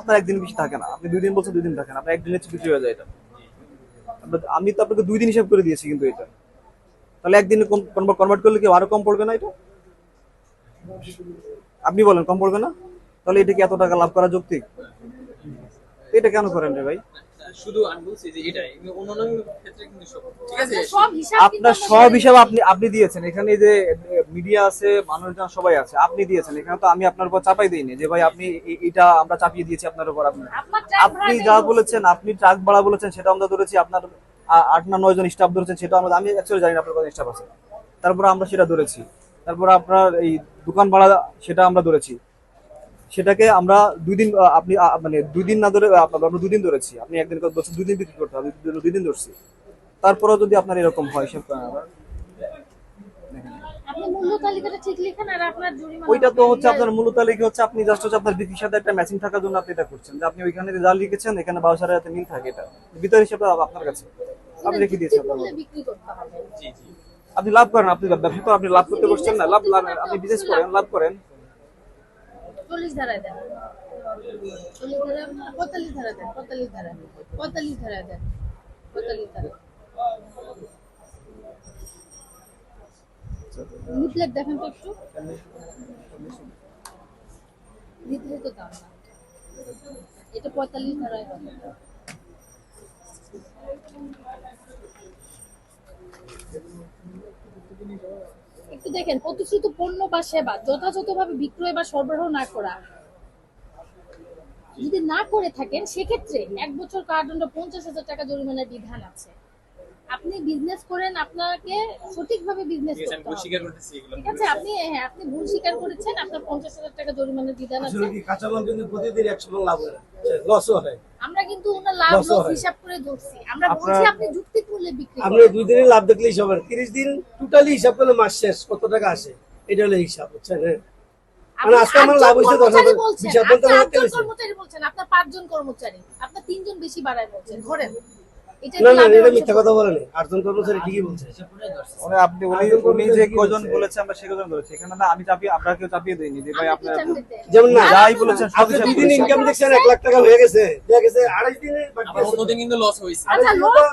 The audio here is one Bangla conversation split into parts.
আপনার একদিন বেশি থাকে না। আপনি দুই দিন বলছেন দুই দিন থাকেন আপনার একদিনের চেয়ে বিক্রি হয়ে যায় এটা। আমি তো আপনাকে দুই দিন হিসাব করে দিয়েছি কিন্তু এটা। তাহলে একদিনে কনভার্ট করলে কি আরও কম পড়বে না এটা? আপনি বলেন কম পড়বে না? তাহলে এটা কি এত টাকা লাভ করা যৌক্তিক? এটা কেন করেন রে ভাই? শুধু আমি বলছি যে এটাই। অন্যান্য ক্ষেত্রে কিন্তু সব ঠিক আছে? আপনার সব হিসাব আপনি আপনি দিয়েছেন। এখানে এই যে মিডিয়া আছে মানুষজন সবাই আছে। আপনি দিয়েছেন এখানে তো আমি আপনার উপর চাপাই দিইনি যে ভাই আপনি এটা আমরা চাপিয়ে দিয়েছি আপনার উপর আপনি। আপনি যা বলেছেন আপনি ট্রাক ভাড়া বলেছেন সেটা আমরা ধরেছি আপনার আট না নয় জন স্টাফ ধরেছেন সেটা আমরা আমি অ্যাকচুয়ালি জানি না আপনার কত স্টাফ আছে। তারপরে আমরা সেটা ধরেছি। তারপরে আপনার এই দোকান ভাড়া সেটা আমরা ধরেছি। সেটাকে আমরা দুই দিন আপনি মানে দুই দিন না ধরে আপনার আমরা দুই দিন ধরেছি। আপনি একদিন বলছেন দুই দিন বিক্রি করতে হবে দুই দিন- ধরছি। তারপরেও যদি আপনার এরকম হয় হিসাব করেন আপনি তালিকাটা ঠিক লিখেন আর আপনার জরিমানা ওইটা তো হচ্ছে আপনার মূল তালিকা হচ্ছে আপনি জাস্ট হচ্ছে আপনার বিক্রির সাথে একটা ম্যাচিং থাকার জন্য আপনি এটা করছেন। যে আপনি ওইখানে যা লিখেছেন এখানে সাড়ে হাতে মিল থাকে এটা। ভিতর হিসাবে আপনার কাছে। আপনি রেখে দিয়েছেন আপনার মূল্যে মতো। বিক্রি করতে হবে। জি জি। আপনি লাভ করেন আপনি ব্যবসা তো আপনি লাভ করতে বসছেন না। লাভ লাভ আপনি বিজনেস করেন লাভ করেন। চল্লিশ ধারায় দেন। চল্লিশ ধারা পঁয়তাল্লিশ ধারা দেন পঁয়তাল্লিশ ধারা পঁয়তাল্লিশ ধারা দেন পঁয়তাল্লিশ ধারা লিফলেট দেখেন তো একটু। লিফলেট তো দাম। এটা পঁয়তাল্লিশ ধারায় একটু দেখেন, প্রতিশ্রুত পণ্য বা সেবা যথাযথভাবে বিক্রয় বা সরবরাহ না করা। যদি না করে থাকেন, সেক্ষেত্রে এক বছর কারাদণ্ড পঞ্চাশ হাজার টাকা জরিমানার বিধান আছে। আপনি বিজনেস করেন আপনাকে সঠিকভাবে বিজনেস করতে হবে। স্বীকার করতেছি এগুলো। ঠিক আছে আপনি হ্যাঁ আপনি ভুল স্বীকার করেছেন আপনার পঞ্চাশ হাজার টাকা জরিমানার বিধান আছে। আসলে কি কাঁচামাল কিন্তু প্রতিদিন একশো টাকা লাভ হয় লসও হয়। আমরা কিন্তু ওনার লাভ লস হিসাব করে ধরছি। আমরা বলছি আপনি যুক্তিক মূল্যে বিক্রি আপনি দুই দিনের লাভ দেখলেই সবার। তিরিশ দিন টোটালি হিসাব করলে মাস শেষ কত টাকা আসে? এটা হলো হিসাব বুঝছেন? হ্যাঁ। মানে আজকে আমার লাভ হয়েছে দশ হাজার, বিশ হাজার আপনি টাকা আটজন হয়েছে। কর্মচারী বলছেন আপনার পাঁচজন কর্মচারী আপনার তিনজন বেশি বাড়ায় বলছেন ধরেন। না না এটা মিথ্যা কথা বলেন। আটজন কর্মচারী ঠিকই বলছে। মানে আপনি উনি উনি যে কজন বলেছে। আমরা সে কজন বলেছি। এখানে না আমি চাপিয়ে আমরা কেউ চাপিয়ে দিইনি যে ভাই আমি কি আপনার চাকরিতে? যেমন না যাই বলেছেন সব আপনি দুই দিন ইনকাম দেখছেন এক লাখ টাকা হয়ে গেছে। দেখা গেছে আড়াই দিনে বাকি আছে। অন্যদিন কিন্তু লস হয়েছে। আচ্ছা লস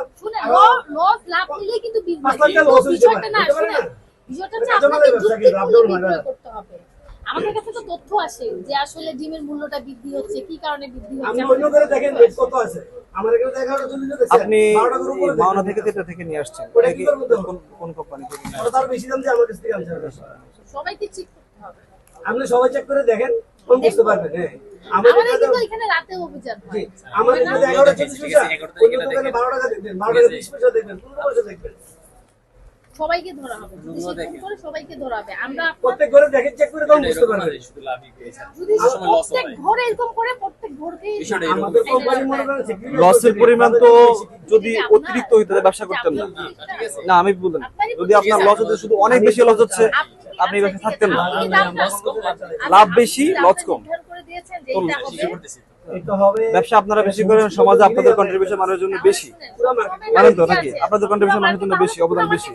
লস লাভ কিন্তু বিজনেস না? বিষয়টা হচ্ছে আপনাকে আমাদের। করতে হবে। কাছে তো তথ্য আসে যে আসলে ডিমের মূল্যটা বৃদ্ধি হচ্ছে কি কারণে বৃদ্ধি আপনি হচ্ছে অন্য করে দেখেন কত আছে? আপনি মাওনা থেকে যেটা থেকে নিয়ে আসছেন? কোন কোন কোম্পানি থেকে তার বেশি দাম দিয়ে আমার কাছ থেকে আনছে সবাইকে চেক করতে হবে। আপনি সবাই চেক করে দেখেন কোন বুঝতে পারবেন হ্যাঁ। আমাদের কিন্তু এখানে রাতে অভিযান হয়। না? এগারোটা চল্লিশ পয়সা আছে, এগারোটা অন্য এখানে দোকানে দেখেন। বারো টাকা দেখবেন বারো ঠিক টাকা আছে। বিশ পয়সা দেখবেন পনেরো পয়সা দেখবেন। সবাইকে ধরা হবে। যদি করে সবাইকে ধরা হবে আমরা প্রত্যেক ঘরে দেখেন চেক করে তখন বুঝতে যদি লস প্রত্যেক ঘরে এরকম করে প্রত্যেক ঘরকে আমাদের কোম্পানি মনে করেন লসের পরিমাণ তো যদি অতিরিক্ত হইতো ব্যবসা করতেন না। না আমি বললাম। যদি আপনার লস হচ্ছে শুধু অনেক বেশি লস হচ্ছে আপনি ব্যবসা থাকতেন না। আচ্ছা, লাভ বেশি, লস কম। করে দিয়েছেন ব্যবসা আপনারা বেশি করেন সমাজে আপনাদের কন্ট্রিবিউশন মানুষের জন্য বেশি। মানেন তো নাকি? আপনাদের কন্ট্রিবিউশন মানুষের জন্য বেশি, অবদান বেশি।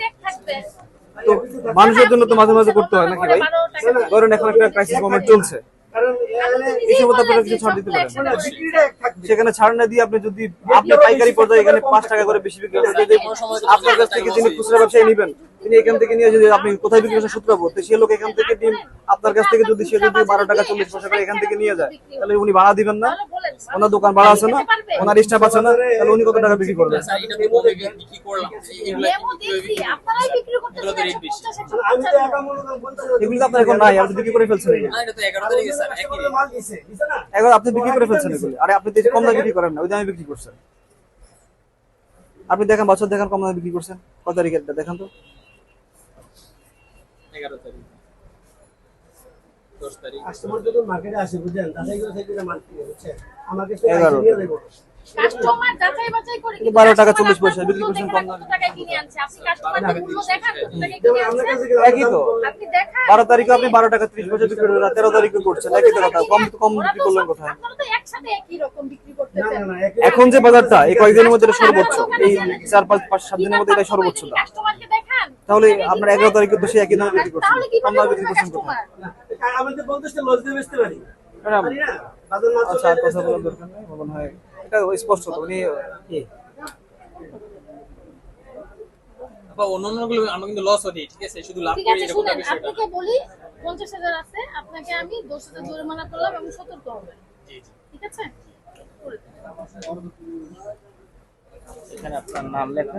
তো মানুষের জন্য তো মাঝে মাঝে করতে হয় নাকি ভাই? ধরেন এখন একটা ক্রাইসিস মোমেন্ট চলছে। তো আপনারা কিছু ছাড় দিতে পারেন। মানে বিক্রিটা এক থাকবে। সেখানে ছাড় না দিয়ে আপনি যদি আপনি পাইকারি পর্যায়ে এখানে পাঁচ টাকা করে বেশি বিক্রি করেন যদি আপনার কাছ থেকে যিনি খুচরা ব্যবসায়ী নেবেন তিনি এখান থেকে নিয়ে যদি আপনি কোথায় বিক্রি করছেন সূত্র পাবো তো সে লোক এখান থেকে ডিম আপনার কাছ থেকে যদি সে যদি বারো টাকা চল্লিশ পয়সা করে এখান থেকে নিয়ে যায় তাহলে উনি ভাড়া দিবেন না। ওনার দোকান ভাড়া আছে না ওনার স্টাফ আছে না তাহলে উনি কত টাকা বিক্রি করবেন? স্যার এটা তো কমে বিক্রি করলাম এগুলো মেমো দেখছি, আপনারাই বিক্রি করতেছেন এগুলো তো rate বেশি। 150, আমি তো 155 একা করেন পঞ্চাশ। হাজার এগুলো তো আপনার এখন নাই আপনি বিক্রি করে ফেলছেন এখন আপনি বিক্রি করে ফেলছেন এগুলো। আরে আপনি তো কম দামে বিক্রি করেন না ওই দামে বিক্রি করছেন। আপনি দেখেন বছর দেখেন কম দামে বিক্রি করছেন। কত তারিখের দেখেন তো। এগারো তারিখ। দশ তারিখ। কাস্টমার যখন মার্কেটে আসে বুঝলেন করে থেকে মাল কিনে বুঝছেন? আমার কাস্টমার যাচাই বাছাই করে কিন্তু 12 টাকা 40 পয়সা বিক্রি করছেন কম কত টাকায় কিনে আনছে। আপনি কাস্টমারকে মূল্য দেখান কত টাকায় কিনে আনছে একই তো। আপনি দেখান বারো তারিখে আপনি বারো টাকা ত্রিশ পয়সা বিক্রি করলেন তেরো তারিখে করছেন একই তো কথা কম কম বিক্রি করলেন কোথায়? আপনারা তো একসাথে একই রকম বিক্রি করতেছেন না না একই- এখন যে বাজারটা এই কয়েকদিনের মধ্যে এটা সর্বোচ্চ। এই চার পাঁচ পাঁচ সাত দিনের মধ্যে এটা সর্বোচ্চ। দাম কাস্টমারকে দেখান। তাহলে আপনার এগারো তারিখে তো সে একই দামে বিক্রি করছেন। তাহলে কম দামে বিক্রি করছেন কোথায়? আমি তো পঞ্চাশটা লস দিয়ে বেচতে পারি। ম্যাডাম আচ্ছা আর কথা বলার দরকার নেই মনে হয় এটা স্পষ্ট তো উনি কি? বা অন্যান্যগুলো আমরা কিন্তু লস হই ঠিক আছে? শুধু লাভ করি শুনেন বিষয়টা। আপনাকে বলি পঞ্চাশ হাজার আছে আপনাকে আমি দশ হাজার জরিমানা করলাম হবেন। জি জি। ঠিক আছে? এখানে আপনার নাম লেখেন